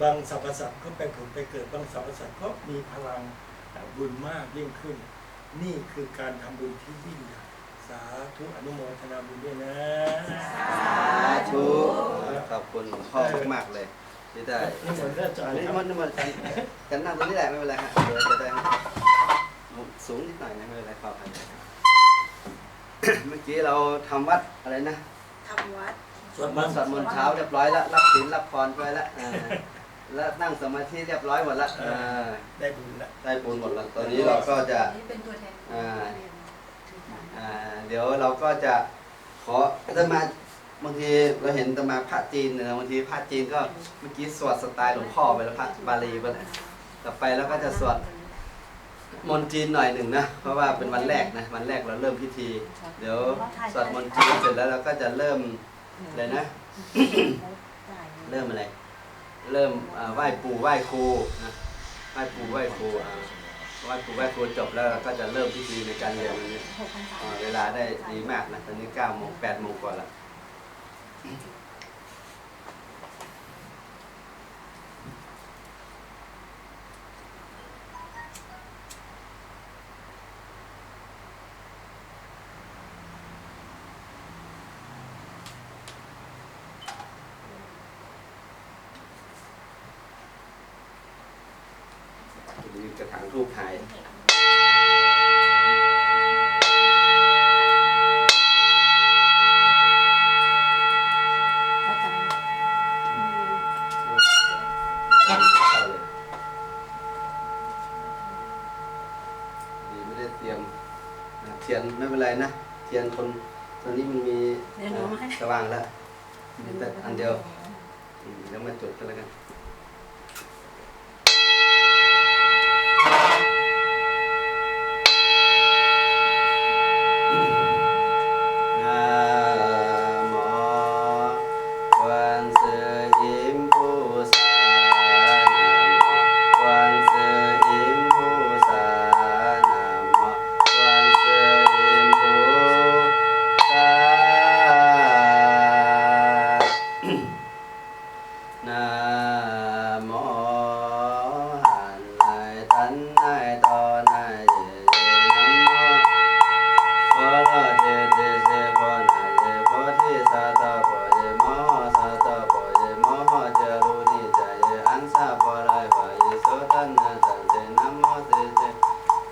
บางสรรพสัตว์ก็ไปผุดไปเกิดบางสรรพสัตว์ก็มีพลังบุญมากยิ่งขึ้น นี่คือการทำบุญที่ยิ่งใหญ่สาธุอนุโมทนาบุญด้วยนะสาธุขอบคุณหลวงพ่อมากๆเลยที่ได้นี่เหมือนอาจารย์นี่ครับมันนี่มันกันกันนั่งตรงนี้แหละไม่เป็นไรฮะเดี๋ยวจะได้สูงนิดหน่อยนะไม่เป็นไรขออภัยเมื่อกี้เราทำวัดอะไรนะทำวัดสวดมมานต์สวดมนต์เช้าเรียบร้อยแล้ว รับศีลรับพรไปแล้วอ่า แล้วนั่งสมาธิเรียบร้อยหมดแล้วอ่าได้บุญแล้วได้บุญหมดแล้วตอนนี้เราก็จะ นี่เป็นตัวแทนอ่าเรียนถือสารอ่าเดี๋ยวเราก็จะขอจะมาบางทีเราเห็นจะมาพระจีนเนี่ยนะบางทีพระจีนก็เมื่อกี้สวดสไตล์หลวงพ่อไปแล้วพระบาลีไปแล้วต่อไปแล้วก็จะสวดมนต์จีนหน่อยหนึ่งนะเพราะว่าเป็นวันแรกนะวันแรกเราเริ่มพิธี เดี๋ยวสวดมนต์จีนเสร็จแล้วเราก็จะเริ่มอะไรนะ เริ่มอะไร เริ่มอ่าไหว้ปู่ไหว้ครูนะไหว้ปู่ไหว้ครูอ่าไหว้ปู่ไหว้ครูจบแล้วเราก็จะเริ่มพิธีในการเรียนวันนี้อ่าเวลาได้ดีมากนะตอนนี้เก้าโมงแปดโมงกว่าแล้ว นไม่เป็นไรนะเทียนคนตอนนี้มันมีเดี๋ยวหนูมาให้สว่างแล้วมีแต่อันเดียวอืมแล้วมาจุดกันแล้วกัน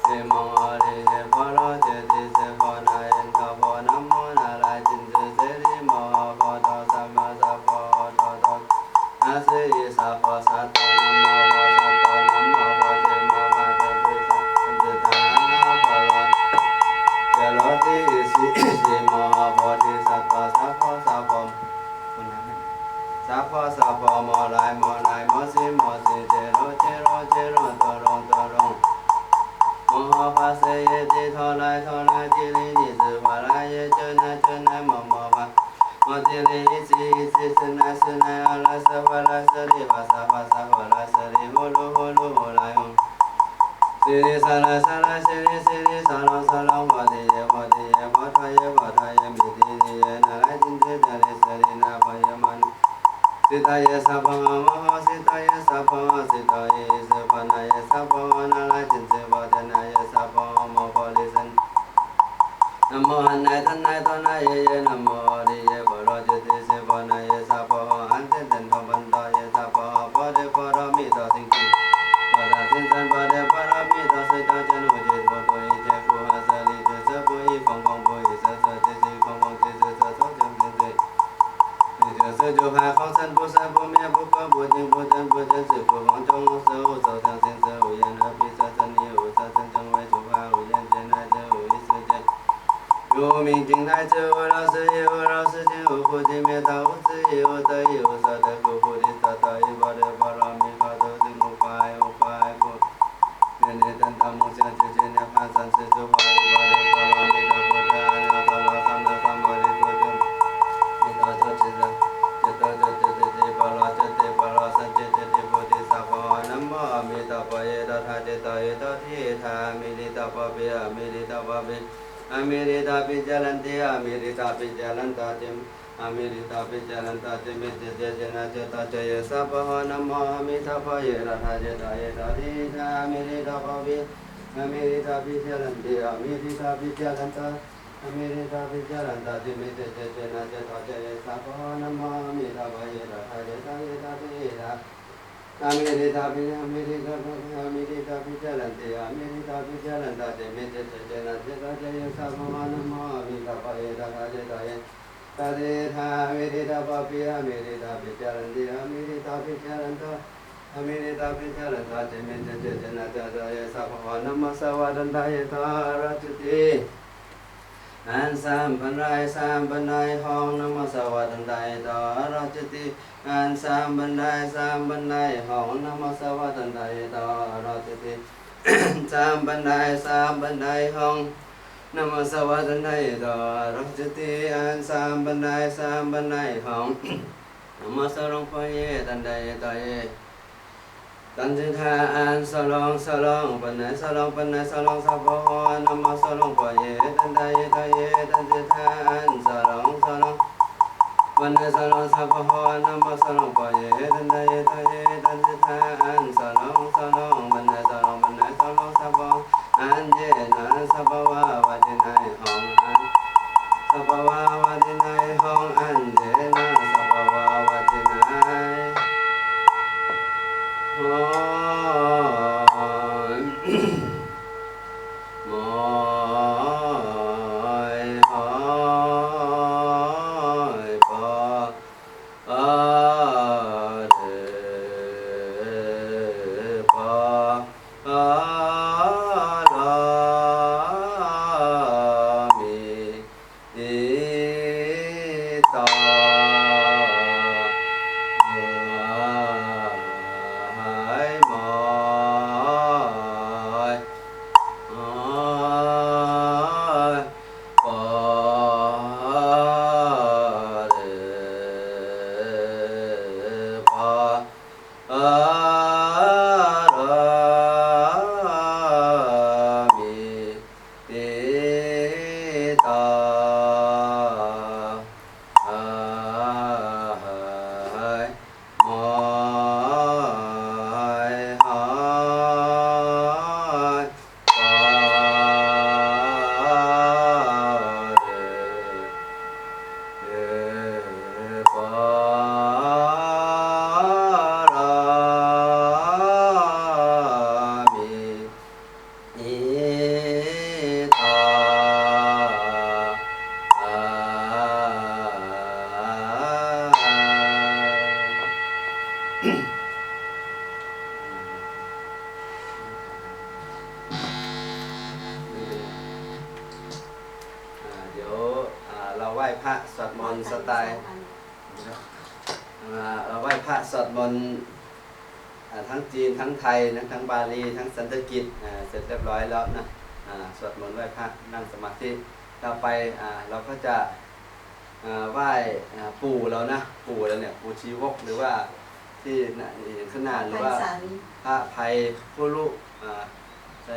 เจโมเร अमेरिता भी जलंते अमेरिता भी जलंता तिम अमेरिता भी जलंता तिम जय जना जता जय सब नम अमिता भय रहा जता ये अमेरिता भी अमेरिता भी जलंते अमेरिता भी जलंता အမေရိတာပိကြရန္တာတိမိတေတေတေနာတေသောတေသဘောနမောမေတာဘယေရာထေသယေတာပိယေရာသာမေရိတာပိယမေရိတာပိယမေရိတာပိကြရန္တေယမေရိတာပိကြရန္တာတိမိတေတေတေနာတေသောတေသဘောနမောမေတာဘယေရာထေသယေသတေသာမေရိတာပပိယမေရိတာပိကြရန္တေယမေရိတာပိကြရန္တာအမေရိတာပိကြရန္တာတိမိတေတေတေနာတေသောယေသဘောနမောသဝရန္တာယေသာရတတိ อันสามปันไรสามปันไรห้องนมสวัสดิ์ใดต่อราชติสามปันไรสามปันไรห้องนมสวัสดิ์ใดต่อราชติสามปันไรสามปันไรห้องนมสรงพเยตันใดต่อเยตันจิทาอันสลองสลองปันไหนสลองปันไหนสลองนมสลองปะเยตันใดตะเยตันจิทาอันสลองสลองปันไหนสลองสัพพะนสลองปะเยตันใดตะหันจิทาอันสลองสลอ งปันไหนสลองปันไหนสลองสัพพะอันเยนะสัพพะวะวะจินัยหองอันสัพพะวะวะจินัยหองอันเยนะสั ยนะทั้งบาลีทั้งสันสกฤตอ่าเสร็จเรียบร้อยแล้วนะอ่าสวดมนต์ไหว้พระนั่งสมาธิต่อไปอ่าเราก็จะอ่าไหว้อ่าปู่เรานะปู่เราเนี่ยปู่ชีวกหรือว่าที่น่ะนี่ข้างหน้าหรือว่าพระภัยผู้รู้อ่าใช่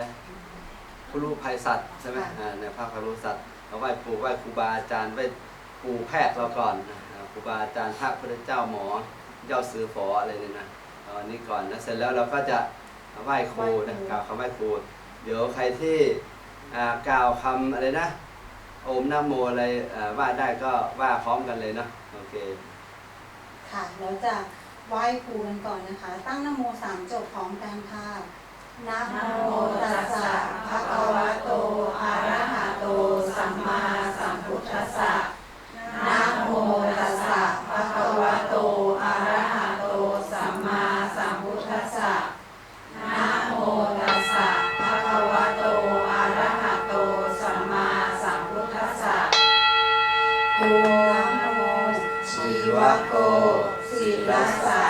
ผู้รู้ภัยสัตว์ใช่ไหมค่ะอ่าในพระพรู้สัตว์เราไหว้ปู่ไหว้ครูบาอาจารย์ไหว้ปู่แพทย์เราก่อนนะอ่าครูบาอาจารย์พระพุทธเจ้าหมอเจ้าซื้อฝออะไรเนี่ยนะ เอาอันนี้ก่อนนะเสร็จแล้วเราก็จะไหว้ครูนะกล่าวคำไหว้ครู เดี๋ยวใครที่อ่ากล่าวคำอะไรนะโอมนะโมอะไรอ่าว่าได้ก็ว่าพร้อมกันเลยนะโอเค ค่ะแล้วจะไหว้ครูกันก่อนนะคะ ตั้งนะโมสามจบพร้อมกันค่ะนะโมตัสสะภะคะวะโตอะระหะโตสัมมาสัมพุทธัสสะนะโมตัสสะภะคะวะโต ชีวโกศิลสา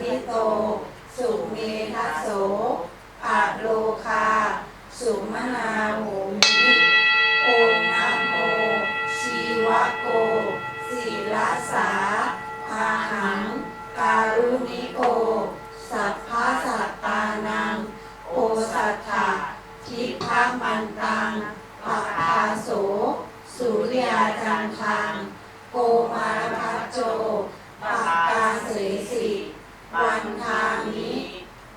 พิโต สุเมทัสโสอะโลคา สุมนาโหมิโอมนะโมชีวโกศิลาสาอาหัง การุณิโก สัพพะสัตตานัง โอสัทธะทิพามันตังปะพาโส สุริยาจันทัง โกมารพัจโจปะกาเสสิ วันธามิ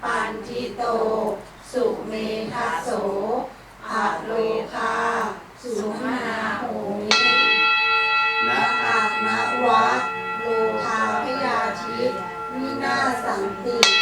ปันทิโต สุเมทัสโสอะโลคาสุมนาโหมินะอานวะโลคาพยาธิวินาศสังติ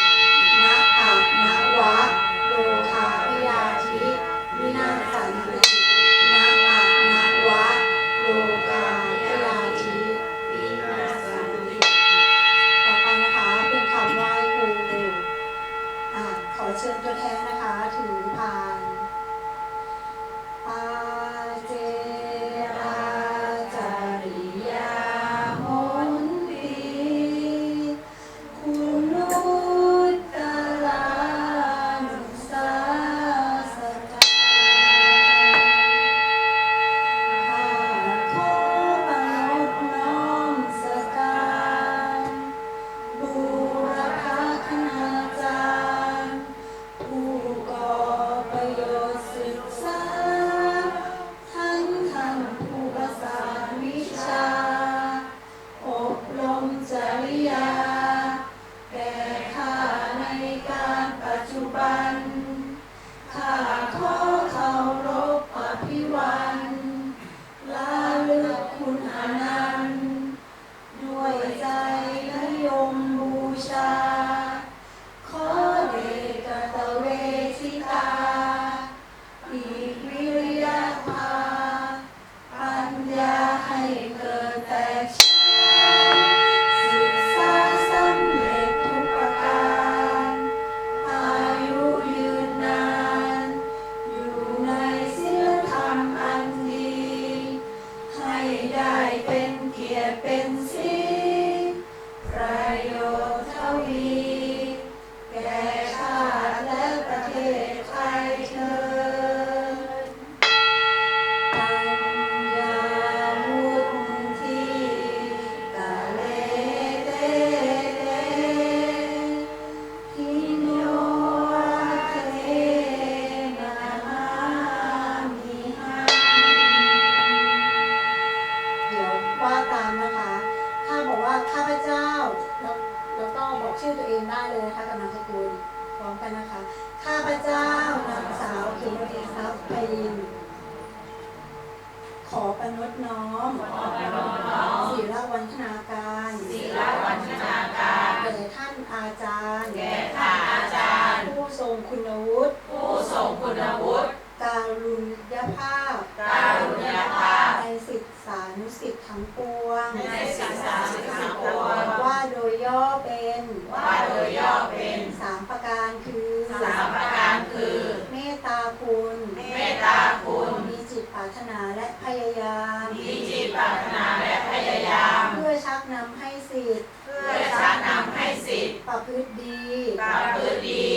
พฤติดี ประพฤติดี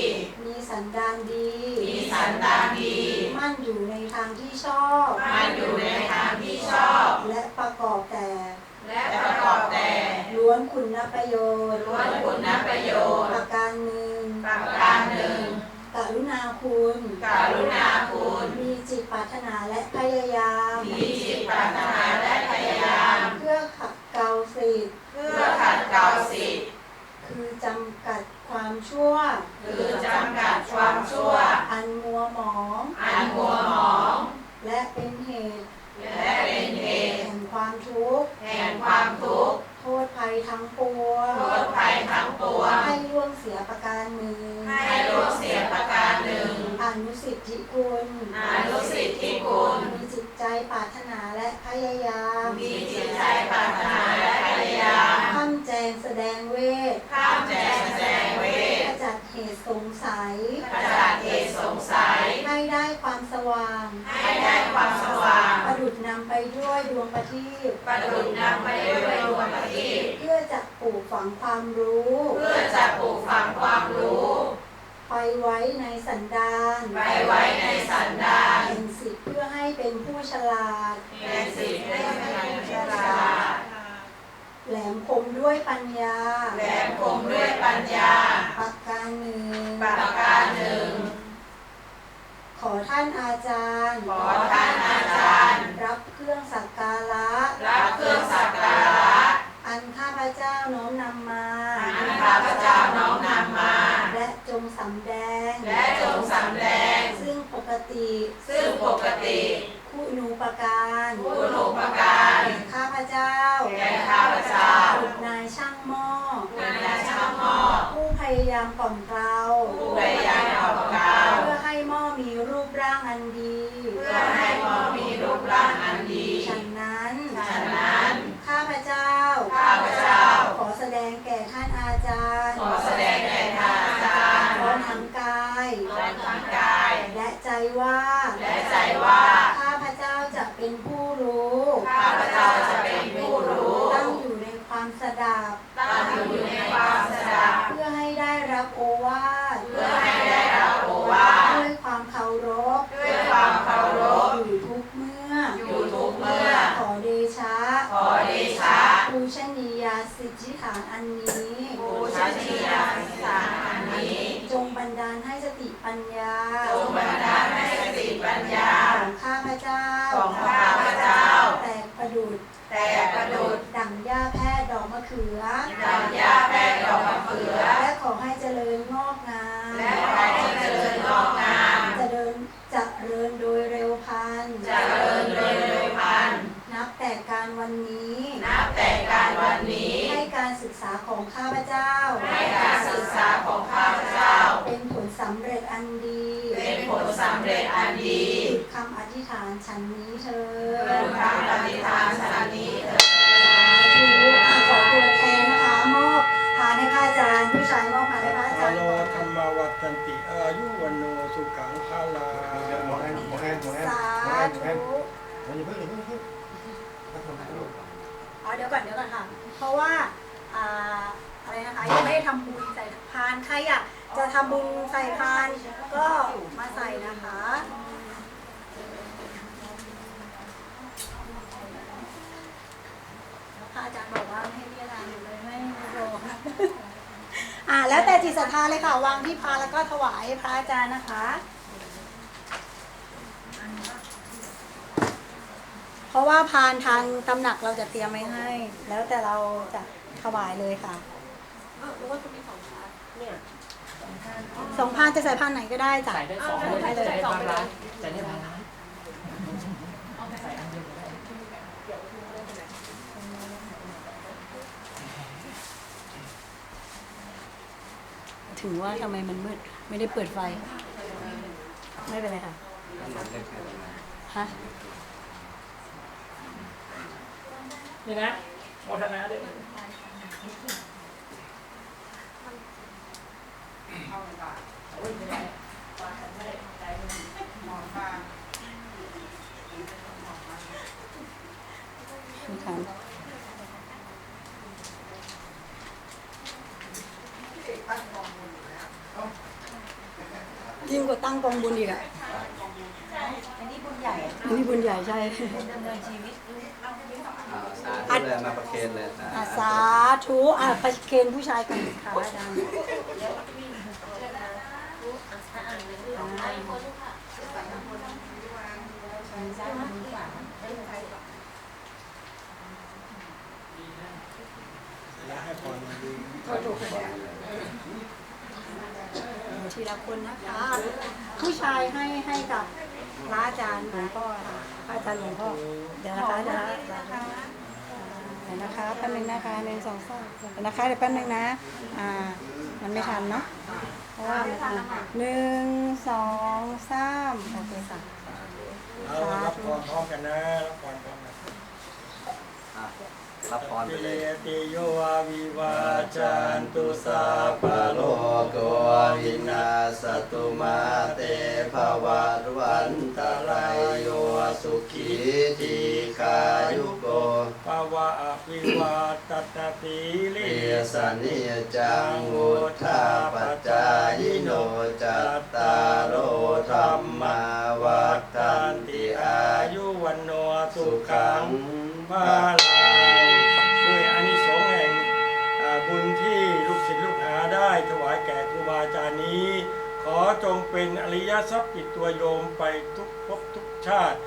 มีสันดานดี มีสันดานดี มั่นอยู่ในทางที่ชอบ มันอยู่ในทางที่ชอบ และประกอบแต่ และประกอบแต่ ล้วนคุณประโยชน์ ล้วนคุณประโยชน์ ประการหนึ่งประการหนึ่งกรุณาคุณกรุณาคุณ มีจิตปรารถนาและพยายาม มีจิตปรารถนาและพยายาม เพื่อขัดเกลาสิทธิ์เพื่อขัดเกลาสิท ชั่ว คือจำกัดความชั่ว อันมัวหมองอันมัวหมอง และเป็นเหตุและเป็นเหตุแห่งความทุกข์แห่งความทุกข์โทษภัยทั้งปวงโทษภัยทั้งปวงให้ล่วงเสียประการหนึ่งให้ล่วงเสียประการหนึ่งอนุสิทธิคุณอนุสิทธิคุณมีจิตใจปรารถนาและพยายามมีจิตใจปรารถนา ทีปประดุจนำไปด้วยดวงประทีปเพื่อจะปลูกฝังความรู้ เพื่อจะปลูกฝังความรู้ ไปไว้ในสันดานไปไว้ในสันดานเป็นสิทธิ์เพื่อให้เป็นผู้ฉลาด เป็นสิ่งให้เป็นฉลาดแหลมคมด้วยปัญญาแหลมคมด้วยปัญญาปักการหนึ่งประการหนึ่ง ขอท่านอาจารย์ ขอท่านอา กการะ รับเครื่องสักการะ อันข้าพเจ้าน้อมนำมา อันข้าพเจ้าน้อมนำมา และจงสำแดง และจงสำแดง ซึ่งปกติ ซึ่งปกติคุณูปการคุณูปการแก่ข้าพเจ้าแก่ข้าพเจ้าบุตรนายช่างหม้อเป็นนายช่างหม้อผู้พยายามกล่อมเกลา ผู้พยายามกล่อมเกลา เพื่อให้หม้อมีรูปร่างอันดี เพื่อให้หม้อมีรูปร่างอันดี ฉะนั้น ฉะนั้น ข้าพเจ้า ข้าพเจ้า ขอแสดงแก่ท่านอาจารย์ ขอแสดงแก่ท่านอาจารย์ พร้อมทั้งกาย และทั้งกาย และใจว่า และใจว่า ข้าพเจ้าจะเป็นผู้รู้ ข้าพเจ้าจะเป็นผู้รู้ ตั้งอยู่ในความสดับ ตั้งอยู่ในความสดับ เพื่อให้ได้รับโอวาท เพื่อให้ได้รับโอวาท ด้วยความเคารพ ด้วยความเคารพ อยู่ทุกเมื่อ อยู่ทุกเมื่อ ขอเดชะ ขอเดชะ ปูชนียาสิทธิฐานอันนี้ บูชนียาสารอันนี้ จงบันดาลให้สติปัญญา จงบันดาลให้สติปัญญา ของข้าพเจ้า ของข้าพเจ้า แตกประดุด แต่ประดุจ ดั่งหญ้าแพทย์ดอกมะเขือ ดังยาแพรดอกมะเขือ และขอให้เจริญงอกงาม และขอให้เจริญงอกงาม เจริญจะเริญโดยเร็วพลัน เจริญโดยเร็วพลัน นับแต่การวันนี้ นับแต่การวันนี้ ให้การศึกษาของข้าพเจ้า ให้การศึกษาของข้าพเจ้า เป็นผลสำเร็จอันดี เป็นผลสำเร็จอันดี คำอธิษฐานฉันนี้เธอ เพื่อคำปฏิฐานชานี้เถิด ขอตัวแทนนะคะมอบพานให้พระอาจารย์ผู้ชายมอบพานให้พระอาจา อาร ย์ โลธรรมาวัตันติอายุวันโนสุขังพาลา หมอแอนหมอแอนหมอแอน สา หมอแอนหมอแอน ธุ อย่าเพิ่งอย่าเพิ่งเพิ่งถ้าทำได้ลูกอ๋อเดี๋ยวก่อนเดี๋ยวก่อนค่ะ เพราะว่าอ่าอะไรนะคะยังไม่ได้ทำบุญใส่พานใครอยากจะทำบุญใส่พานก็มาใส่นะคะ พระอาจารย์บอกว่าไม่ให้เรียกอะไรเลยไม่รออ่าแล้วแต่จิตศรัทธาเลยค่ะวางที่พานแล้วก็ถวายพระอาจารย์นะคะ เพราะว่าพานทางตำหนักเราจะเตรียมไว้ให้ แล้วแต่เราจะถวายเลยค่ะสองพานจะใส่พานไหนก็ได้จ้ะ ใส่ได้สองเลยได้เลยใส่ได้บางร้านใส่ได้บางร้านถึงว่าทำไมมันมืด ไม่ได้เปิดไฟ ไม่เป็นไรค่ะ ฮะ นี่นะโมทนาด้วยค่ะยิ่งกว่าตั้งกองบุญอีกอะอันนี้บุญใหญ่อันนี้บุญใหญ่ใช่อ่าสาธุ เลยมาประเคนเลยสาอะสาธุอะประเคนผู้ชายก่อนค่ะอาจารย์ทีละคนนะคะ ผู้ชายให้ให้กับพระอาจารย์หลวงพ่อค่ะพระอาจารย์หลวงพ่อเดี๋ยวนะคะเดี๋ยวนะคะ ดี๋ยวนะคะแป๊บนึงนะคะหนึ่งสองสามเดี๋ยวนะคะเดี๋ยวแป๊บนึงนะ อ่า มันไม่ทันเนาะ เพราะว่ามันอะหนึ่งสองสามโอเคค่ะ เอารับพรพร้อมกันนะรับพรพร้อมกันอะ รับพรไปเลยติโยอาวิวาจันตุสาปโลโกวินาสตุมาเตภวัตวันตรายโยสุขีทีขายุโกภวะอภิวาตตะติลิเอสนิจังวุธาปัจจายโนจัตตาโอธรรมาวัฏันติอายุวันโนสุขังงพาลังาอาจารย์นี้ ขอจงเป็นอริยทรัพย์ติดตัวโยมไปทุกภพทุกชาติ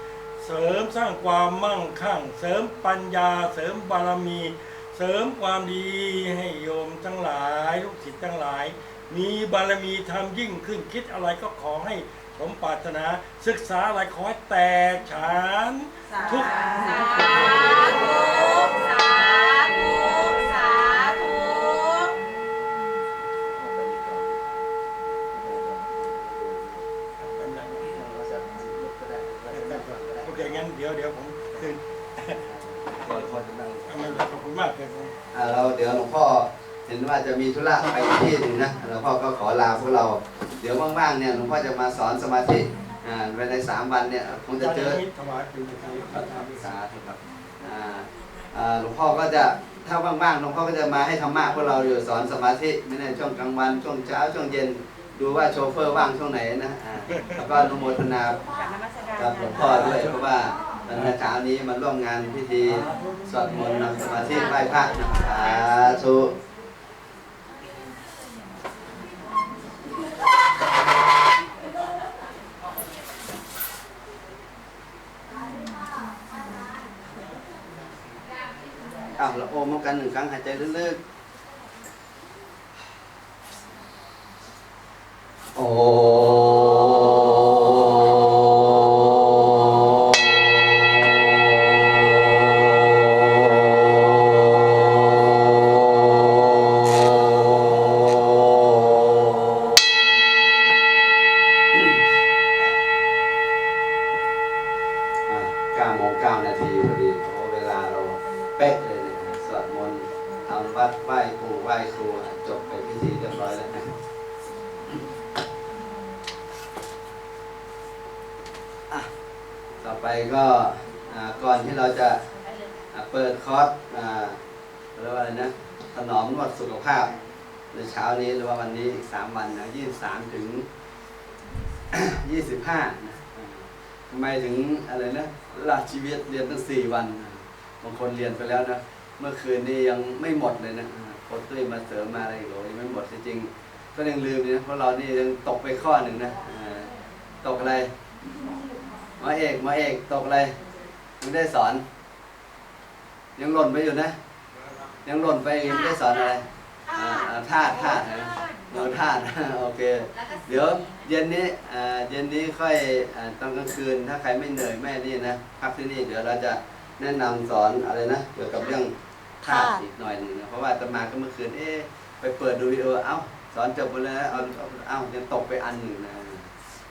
เสริมสร้างความมั่งคั่ง เสริมปัญญา เสริมบารมี เสริมความดีให้โยมทั้งหลายลูกศิษย์ทั้งหลาย มีบารมีทำยิ่งขึ้นคิดอะไรก็ขอให้สมปรารถนาศึกษาอะไรขอให้แตกฉานทุกสาธุ ยวเดี๋ยวผมคืนก่อนพอจะนั่งเอาไม่เป็นไรขอบคุณมากเลยผมอ่าเราเดี๋ยวหลวงพ่อเห็นว่าจะมีธุระไปที่หนึ่งนะหลวงพ่อก็ขอลาพวกเรา เดี๋ยวว่างๆเนี่ยหลวงพ่อจะมาสอนสมาธิอ่าภายในสามวันเนี่ยคงจะเจอ ถวายเป็นประธานสาธุครับอ่าอ่าหลวงพ่อก็จะถ้าว่างๆหลวงพ่อก็จะมาให้ธรรมะพวกเราอยู่สอนสมาธิไม่ในช่วงกลางวันช่วงเช้าช่วงเย็นดูว่าโชเฟอร์ว่างช่วงไหนนะอ่าแล้วก็อนุโมทนากับหลวงพ่อด้วยเพราะว่า ตอนเช้านี้มาร่วมงานพิธีสวดมนต์นั่งสมาธิไหว้พระนะสาธุอ้าวเราโอมกันหนึ่งครั้งหายใจลึกๆ โอ้ ทำวัดไหว้ครูไหว้ครูจบไปพิธีเรียบร้อยแล้วนะอะต่อไปก็ก่อนที่เราจะเปิดคอร์สอ่าเรียกว่าอะไรนะถนอมนวดสุขภาพ ในเช้านี้หรือว่าวันนี้อีกสามวันนะยี่สามถึงยี่สิบห้านะทำไมถึงอะไรนะเวลาชีวิตเรียนตั้งสี่วัน บางคนเรียนไปแล้วนะ เมื่อคืนนี้ยังไม่หมดเลยนะอ่าโค้ชตุ้ยมาเสริมมาอะไรอีกโอ้ยังไม่หมดจริงๆก็ยังลืมเลยนะเพราะเรานี่ยังตกไปข้อหนึ่งนะอ่าตกอะไรหมอเอกหมอเอกตกอะไรยังได้สอน ยังหล่นไปอยู่นะ ยังหล่นไปยังไม่ได้สอนอะไรอ่าอ่าธาตุธาตุนะเราธาตุโอเค เดี๋ยวเย็นนี้อ่าเย็นนี้ค่อยอ่าตอนกลางคืนถ้าใครไม่เหนื่อยไม่นี่นะพักที่นี่เดี๋ยวเราจะแนะนำสอนอะไรนะ เกี่ยวกับเรื่อง ธาตุอีกหน่อยหนึ่งนะเพราะว่าอาตมาก็เมื่อคืนเอ๊ะไปเปิดดูวิดีโอเอ้าสอนจบไปแล้วเอาเอาเอ้ายังตกไปอันหนึ่งนะ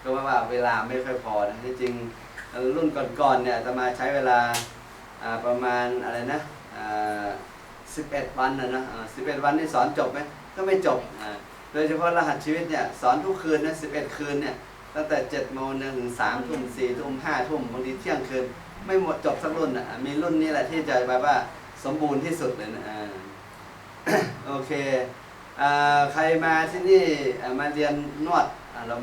ก็ว่าว่าเวลาไม่ค่อยพอนะที่จริงรุ่นก่อนๆเนี่ยจะมาใช้เวลาประมาณอะไรนะอ่า11วันนะนะอ่า11วันนี่สอนจบไหมก็ไม่จบโดยเฉพาะรหัสชีวิตเนี่ยสอนทุกคืนนะ11คืนเนี่ยตั้งแต่7โมงเนี่ยถึง3ทุ่ม4ทุ่ม5ทุ่มบางทีเที่ยงคืน ไม่หมดจบสักรุ่นอะมีรุ่นนี้แหละที่จะแบบว่า สมบูรณ์ที่สุดเลยนะโอเคอใครมาที่นี่มาเรียนนวดเรา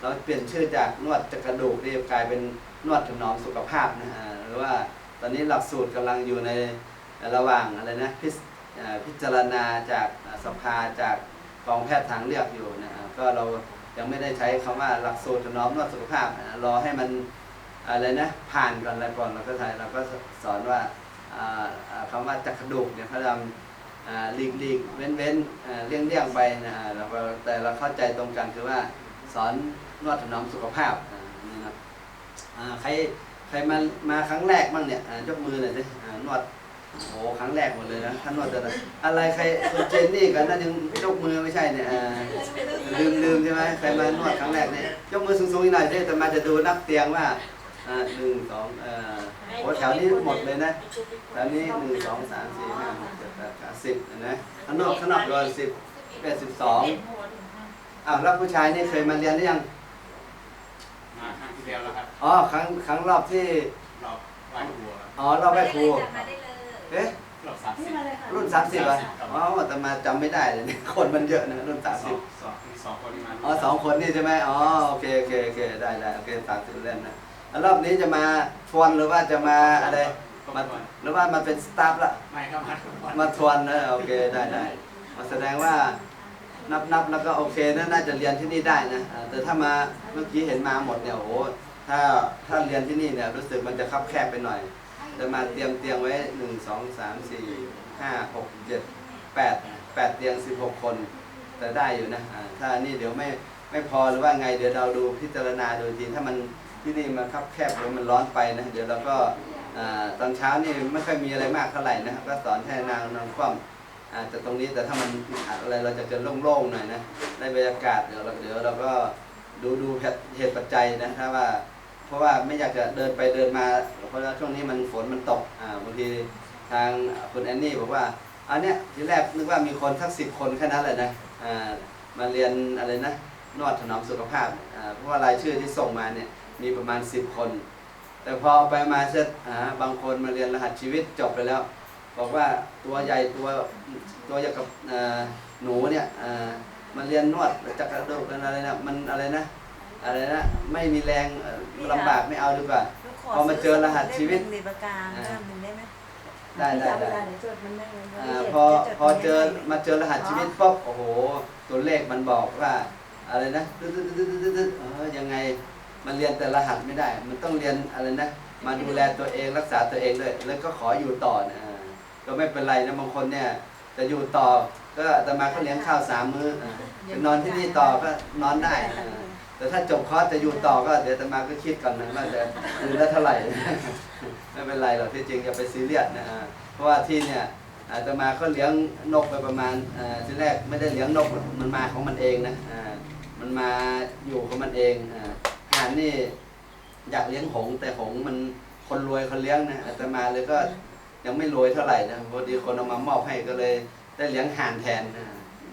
เราเปลี่ยนชื่อจากนวดจักระดูกนี่กลายเป็นนวดถนอมสุขภาพนะอ่าหรือว่าตอนนี้หลักสูตรกำลังอยู่ในระหว่างอะไรนะพิจาพิจารณาจากสภาจากกองแพทย์ทางเลือกอยู่นะก็เรายังไม่ได้ใช้คำว่าหลักสูตรถนอมนวดสุขภาพรอให้มันอะไรนะผ่านก่อนอะไรก่อนเราก็ใช้เราก็สอนว่า คำว่าจักระดูกเนี่ยเขาทำอ่าหลีกหลีกเว้นเว้นเลี่ยงเลี่ยงไปนะอ่าแต่เราเข้าใจตรงกันคือว่าสอนนวดถนอมสุขภาพนี่นะอ่าใครใครมามาครั้งแรกบ้างเนี่ยยกมือหน่อยสินวดโอ้ครั้งแรกหมดเลยนะท่านนวดแต่ละอะไรใครคุณเจนนี่กันนั่นยังยกมือไม่ใช่เนี่ยลืมลืมใช่ไหมใครมานวดครั้งแรกเนี่ยยกมือสูงๆอีกหน่อยสิแต่มาจะดูนับเตียงว่าหนึ่งสองอ่า โอ้อ้แถวนี้หมดเลยนะแถวนี้หนึ่งสองสามสี่ห้าหกเจ็ดแปดเก้าสิบเห็นะข้างนอกข้างนอกโดนสิบแปดสิบสองอ้าวแล้วผู้ชายนี่เคยมาเรียนหรือยังมาครั้งที่แล้วแล้วครับอ๋อครั้งครั้งรอบที่รอบไหว้ครูครับอ๋อรอบไหว้ครูมาได้เลยเอ๊ะรอบสามสิบรุ่นสามสิบอะอ๋อแต่มาจำไม่ได้เลยเนี่ยคนมันเยอะนะรุ่นสามสสิอบงสองมีสองคนที่มาอ๋อสองคนนี่ใช่ไหมอ๋อโอเคโอเคโอเคได้ได้โอเคสามสิบเล่นนะแล้ว รอบนี้จะมาทวนหรือว่าจะมาอะไรก็มามาหรือว่ามาเป็นสตาฟละไม่ครับมาทุกวันมาทวนนะโอเคได้ได้มาแสดงว่านับนับแล้วก็โอเคนะน่าจะเรียนที่นี่ได้นะอ่าแต่ถ้ามาเมื่อกี้เห็นมาหมดเนี่ยโอ้โหถ้าถ้าเรียนที่นี่เนี่ยรู้สึกมันจะคับแคบไปหน่อยจะมาเตรียมเตียงไว้หนึ่งสองสามสี่ห้าหกเจ็ดแปดแปดเตียงสิบหกคนแต่ได้อยู่นะอ่าถ้านี่เดี๋ยวไม่ไม่พอหรือว่าไงเดี๋ยวเราดูพิจารณาดูอีกทีถ้ามัน ที่นี่มันคับแคบหรือมันร้อนไปนะเดี๋ยวเราก็ตอนเช้านี่ไม่ค่อยมีอะไรมากเท่าไหร่นะครับก็สอนแค่นางนางคว่ำอาจจะตรงนี้แต่ถ้ามันอะไรเราจะเกินโล่งๆหน่อยนะในบรรยากาศเดี๋ยวเราเดี๋ยวเราก็ดูดูเหตุเหตุปัจจัยนะถ้าว่า เพราะว่าไม่อยากจะเดินไปเดินมา เพราะว่าช่วงนี้มันฝนมันตกอ่าบางทีทางคุณแอนนี่บอกว่าอันเนี้ยทีแรกนึกว่ามีคนสักสิบคนแค่นั้นแหละนะอ่ามาเรียนอะไรนะนวดถนอมสุขภาพอ่าเพราะว่ารายชื่อที่ส่งมาเนี่ย มีประมาณ 10 คน แต่พอไปมาเสร็จอ่าบางคนมาเรียนรหัสชีวิตจบไปแล้ว บอกว่าตัวใหญ่ตัวตัวอย่างกับอ่าหนูเนี่ยอ่ามาเรียนนวดจักรดูกอะไรนะมันอะไรนะอะไรนะไม่มีแรงเอ่อลำบากไม่เอาดีกว่าพอมาเจอรหัสชีวิตเล่มหนึ่งในประการเริ่มหนึ่งได้ไหมได้ได้ได้เดี๋ยวจดมันได้เลยอ่าพอพอเจอมาเจอรหัสชีวิตปุ๊บโอ้โห ตัวเลขมันบอกว่าอะไรนะตึ๊ดตึ๊ดตึ๊ดตึ๊ดตึ๊ดเออยังไง มันเรียนแต่รหัสไม่ได้ มันต้องเรียนอะไรนะ มาดูแลตัวเองรักษาตัวเองด้วยแล้วก็ขออยู่ต่อนะก็ไม่เป็นไรนะบางคนเนี่ยจะอยู่ต่อก็อาตมาก็เลี้ยงข้าวสามมื้อจะนอนที่นี่ต่อก็นอนได้ แต่ถ้าจบคอร์สจะอยู่ต่อก็เดี๋ยวอาตมาก็คิดก่อนนะว่าจะคืนละเท่าไหร่ ไม่เป็นไรหรอกที่จริงอย่าไปซีเรียสนะเพราะว่าที่เนี่ยอาตมาก็เลี้ยงนกไปประมาณที่แรกไม่ได้เลี้ยงนกมันมาของมันเองนะมันมาอยู่ของมันเองอ่าานนี่อยากเลี้ยงหงส์แต่หงส์มันคนรวยเขาเลี้ยงนะอาตมาเลยก็ยังไม่รวยเท่าไหร่นะพอดีคนเอามามอบให้ก็เลยได้เลี้ยงห่านแทนนะ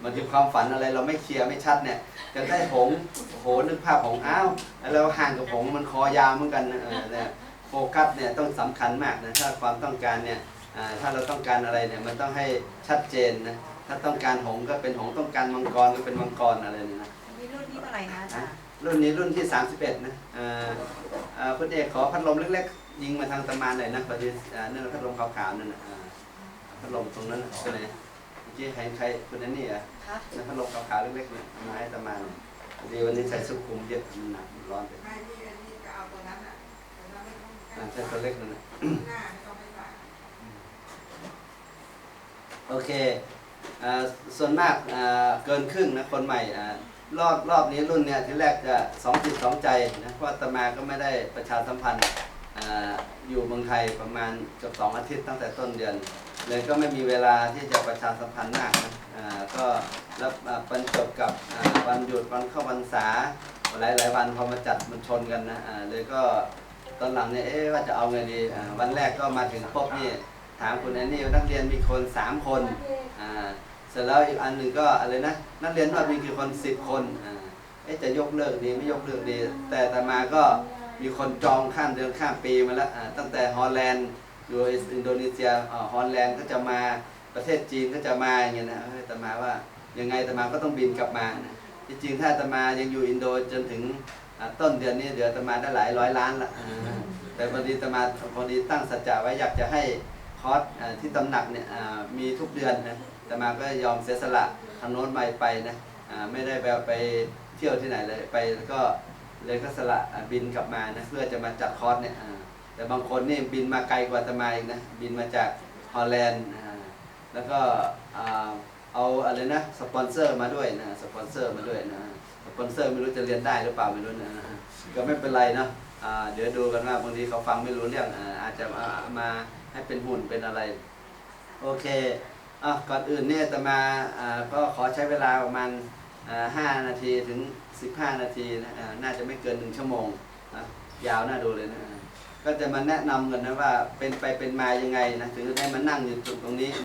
บางทีความฝันอะไรเราไม่เคลียร์ไม่ชัดเนี่ยจะได้หงส์โอ้โหนึกภาพหงส์อ้าวแล้วห่านกับหงส์มันคอยาวเหมือนกันนะเออเนี่ยโฟกัสเนี่ยต้องสำคัญมากนะถ้าความต้องการเนี่ยอ่าถ้าเราต้องการอะไรเนี่ยมันต้องให้ชัดเจนนะถ้าต้องการหงส์ก็เป็นหงส์ต้องการมังกรก็เป็นมังกรอะไรเนี่ยนะมีรุ่นที่เท่าไหร่นะอาจารย์ รุ่นนี้รุ่นที่ 31 นะอ่าอ่าคุณเอกขอพัดลมเล็กๆ ยิงมาทางตะมานหน่อยนะพอดีอ่านั่นนะพัดลมขาวๆนั่นนะอ่าพัดลมตรงนั้นน่ะตัวไหนเมื่อกี้ใครใครคุณนั่นนี่เหรอะค่ะนั่นพัดลมขาวๆเล็กๆเนี่ยเอามาให้ตะมานพอดีวันนี้ใส่สุขุมเยอะมันหนักมันร้อนไปอ่าใส่ตัวเล็กนั่นนะโอเคอ่าส่วนมากอ่าเกินครึ่งนะคนใหม่อ่า รอบรอบนี้รุ่นเนี่ยที่แรกจะสองจิตสองใจนะเพราะอาตมาก็ไม่ได้ประชาสัมพันธ์ออยู่เมืองไทยประมาณเกือบสองอาทิตย์ตั้งแต่ต้นเดือน เลยก็ไม่มีเวลาที่จะประชาสัมพันธ์มากนะก็รับอ่าบรรจบกับวันหยุดวันเข้าพรรษาหลายหลายวันพอมาจัดมันชนกันนะเลยก็ตอนหลังเนี่ยเอ๊ะว่าจะเอาไงดีวันแรกก็มาถึงพบนี่ถามคุณแอนนี่นักเรียนมีคนสามคนอ่า สร็จแล้วอีกอันหนึ่งก็อะไรนะนักเรียนนวดมีกี่คนสิบคนเอ๊ะจะยกเลิกดีไม่ยกเลิกดี แต่แต่มาก็มีคนจองข้ามเดือนข้ามปีมาแล้วตั้งแต่ฮอลแลนด์อยู่อินโดนีเซียฮอลแลนด์ก็จะมาประเทศจีนก็จะมาอย่างเงี้ยนะแต่มาว่ายังไงแต่มาก็ต้องบินกลับมาจริงๆถ้าแต่มายังอยู่อินโดจนถึงต้นเดือนนี้เดี๋ยวแต่มาได้หลายร้อยล้านละแต่พอดีแต่มาพอดีตั้งสัจจะไว้อยากจะให้คอร์สที่ตำหนักเนี่ยมีทุกเดือนนะ แต่มาก็ยอมเสียสละทางโน้นไม่ไปนะอ่าไม่ได้ไปไปเที่ยวที่ไหนเลยไปก็เลยก็สละบินกลับมานะเพื่อจะมาจัดคอร์สเนี่ยอ่าแต่บางคนนี่บินมาไกลกว่าตะมาอีกนะบินมาจากฮอลแลนด์อ่าแล้วก็อ่าเอาอะไรนะสปอนเซอร์มาด้วยนะสปอนเซอร์มาด้วยนะสปอนเซอร์ไม่รู้จะเรียนได้หรือเปล่าไม่รู้นะก็ไม่เป็นไรเนาะอ่าเดี๋ยวดูกันว่าบางทีเขาฟังไม่รู้เรื่องอ่าอาจจะมามาให้เป็นหุ่นเป็นอะไร โอเค ก่อนอื่นเนี่ยจะมาก็ขอใช้เวลาประมาณอ่าห้านาทีถึง 15 นาทีนะน่าจะไม่เกินหนึ่งชั่วโมงนะยาวน่าดูเลยนะ ก็จะมาแนะนำกันนะว่าเป็นไปเป็นมายังไงนะถึงได้มานั่งอยู่จุดตรงนี้